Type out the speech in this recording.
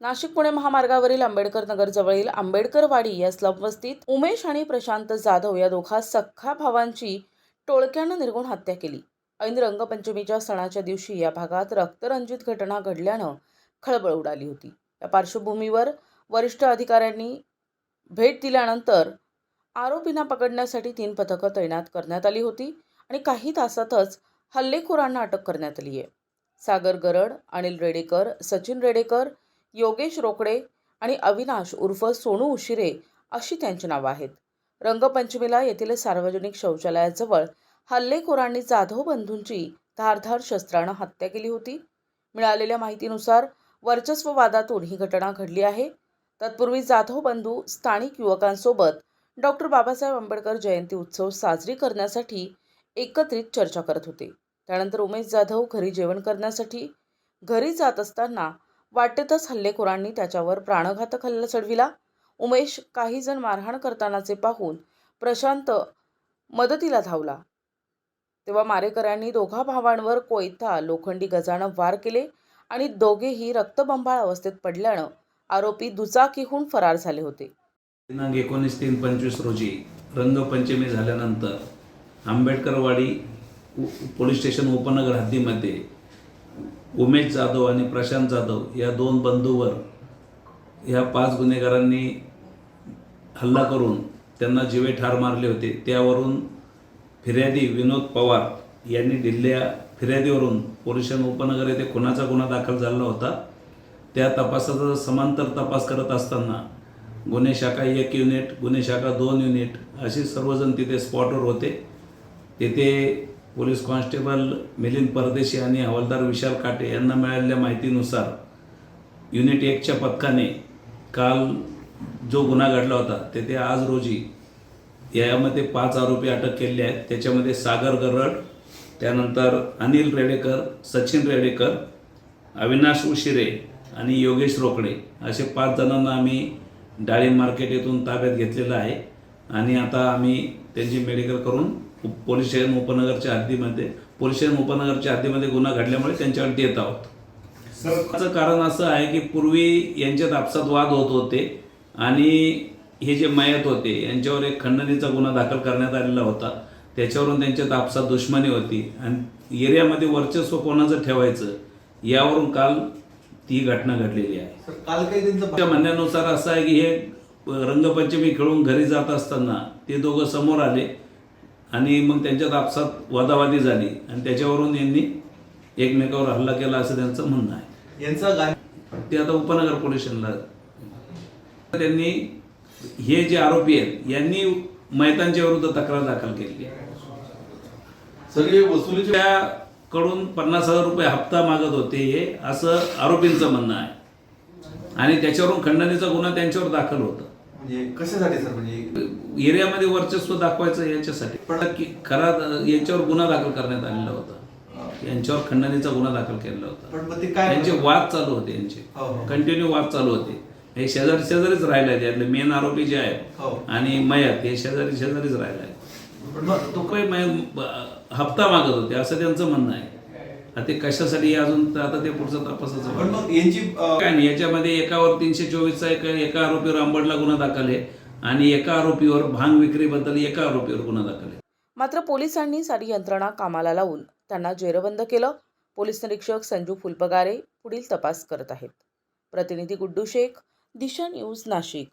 नाशिक पुणे महामार्गावरील आंबेडकर नगर जवळील आंबेडकरवाडी या स्लबवस्तीत उमेश आणि प्रशांत जाधव या दोघा सख्खा भावांची टोळक्यानं निर्गुण हत्या केली. ऐन रंगपंचमीच्या सणाच्या दिवशी या भागात रक्तरंजित घटना घडल्यानं खळबळ उडाली होती. या पार्श्वभूमीवर वरिष्ठ अधिकाऱ्यांनी भेट दिल्यानंतर आरोपींना पकडण्यासाठी तीन पथकं तैनात करण्यात आली होती आणि काही तासातच हल्लेखोरांना अटक करण्यात आली आहे सागर गरड अनिल रेडेकर सचिन रेडेकर योगेश रोकडे आणि अविनाश उर्फ सोनू उशिरे अशी त्यांची नावं आहेत. रंगपंचमीला येथील सार्वजनिक शौचालयाजवळ हल्लेखोरांनी जाधव बंधूंची धारधार शस्त्रानं हत्या केली होती. मिळालेल्या माहितीनुसार वर्चस्व वादातून ही घटना घडली आहे. तत्पूर्वी जाधव बंधू स्थानिक युवकांसोबत डॉक्टर बाबासाहेब आंबेडकर जयंती उत्सव साजरी करण्यासाठी एकत्रित चर्चा करत होते. त्यानंतर उमेश जाधव घरी जेवण करण्यासाठी घरी जात असताना वाटेतच हल्लेखोरांनी त्याच्यावर प्राणघातक हल्ला चढविला. उमेश काही जण मारहाण करतानाचे पाहून प्रशांत मदतीला धावला. तेव्हा मारेकऱ्यांनी दोघा भावांवर कोयता लोखंडी गजानं वार केले आणि दोघेही रक्तबंबाळ अवस्थेत पडल्यानं आरोपी दुचाकीहून फरार झाले होते. दिनांक एकोणीस तीन पंचवीस रोजी रंगपंचमी झाल्यानंतर आंबेडकरवाडी पोलीस स्टेशन उपनगर हद्दीमध्ये उमेश जाधव आणि प्रशांत जाधव या दोन बंधूवर ह्या पाच गुन्हेगारांनी हल्ला करून त्यांना जिवे ठार मारले होते. त्यावरून फिर्यादी विनोद पवार यांनी दिल्ल्या फिर्यादीवरून पोलिशन उपनगर येथे खुनाचा गुन्हा दाखल झाला होता. त्या तपासाचा समांतर तपास करत असताना गुन्हे शाखा एक युनिट गुन्हे शाखा दोन युनिट असे सर्वजण तिथे स्पॉटवर होते. तेथे पोलीस कॉन्स्टेबल मिलिंद परदेशी आणि हवालदार विशाल काटे यांना मिळालेल्या माहितीनुसार युनिट एकच्या पथकाने काल जो गुन्हा घडला होता तेथे आज रोजी यामध्ये पाच आरोपी अटक केलेले आहेत. त्याच्यामध्ये सागर गरड त्यानंतर अनिल रेडेकर सचिन रेडेकर अविनाश उशिरे आणि योगेश रोकडे. असे पाच जणांना आम्ही डाळिंब मार्केट येथून ताब्यात घेतलेलं आहे. आणि आता आम्ही त्यांची मेडिकल करून पोलीस स्टेशन उपनगरच्या हद्दीमध्ये पोलीस स्टेशन उपनगरच्या हद्दीमध्ये गुन्हा घडल्यामुळे त्यांच्यावर देत आहोत. त्याचं कारण असं आहे की पूर्वी यांच्यात आपसात वाद होत होते आणि हे जे मयत होते यांच्यावर एक खंडणीचा गुन्हा दाखल करण्यात आलेला होता. त्याच्यावरून त्यांच्यात आपसात दुश्मनी होती. आणि एरियामध्ये वर्चस्व कोणाचं ठेवायचं यावरून काल ती घटना घडलेली आहे. काल काही त्यांचं त्या म्हणण्यानुसार असं आहे की हे रंगपंचमी खेळून घरी जात असताना ते दोघं समोर आले आणि मग त्यांच्यात आपसात वादावादी झाली. आणि त्याच्यावरून यांनी एकमेकावर हल्ला केला असं त्यांचं म्हणणं आहे. यांचा गाय ते आता उपनगर पोलीस स्टेशनला त्यांनी हे जे आरोपी आहेत यांनी मैतांच्या विरुद्ध तक्रार दाखल आहे. सगळे वसुलीचे त्याकडून पन्नास हजार रुपये हप्ता मागत होते हे असं आरोपींचं म्हणणं आहे. आणि त्याच्यावरून खंडणीचा गुन्हा त्यांच्यावर दाखल होता. म्हणजे कशासाठी सर? म्हणजे एरियामध्ये वर्चस्व दाखवायचं याच्यासाठी. पण की खरा यांच्यावर गुन्हा दाखल करण्यात आलेला होता. यांच्यावर खंडणीचा गुन्हा दाखल केलेला होता. पण ते काय यांचे वाद चालू होते यांचे. हो, हो. कंटिन्यू वाद चालू होते. हे शेजारी शेजारीच राहिले आहेत यातले मेन आरोपी जे आहेत हो. आणि मयत हे शेजारी शेजारीच राहिले आहेत तो काही हप्ता मागत होते असं त्यांचं म्हणणं आहे. ते कशासाठी अजून आता ते पुढचं तपासाचं पण मग यांची काय नाही याच्यामध्ये एकावर तीनशे चोवीसचा एक एका आरोपीवर अंबडला गुन्हा दाखल आहे आणि एका आरोपीवर भांग विक्रीबद्दल एका आरोपीवर गुन्हा दाखल आहे. मात्र पोलिसांनी सारी यंत्रणा कामाला लावून त्यांना जेरबंद केलं. पोलीस निरीक्षक संजू फुलपगारे पुढील तपास करत आहेत. प्रतिनिधी गुड्डू शेख दिशा न्यूज नाशिक.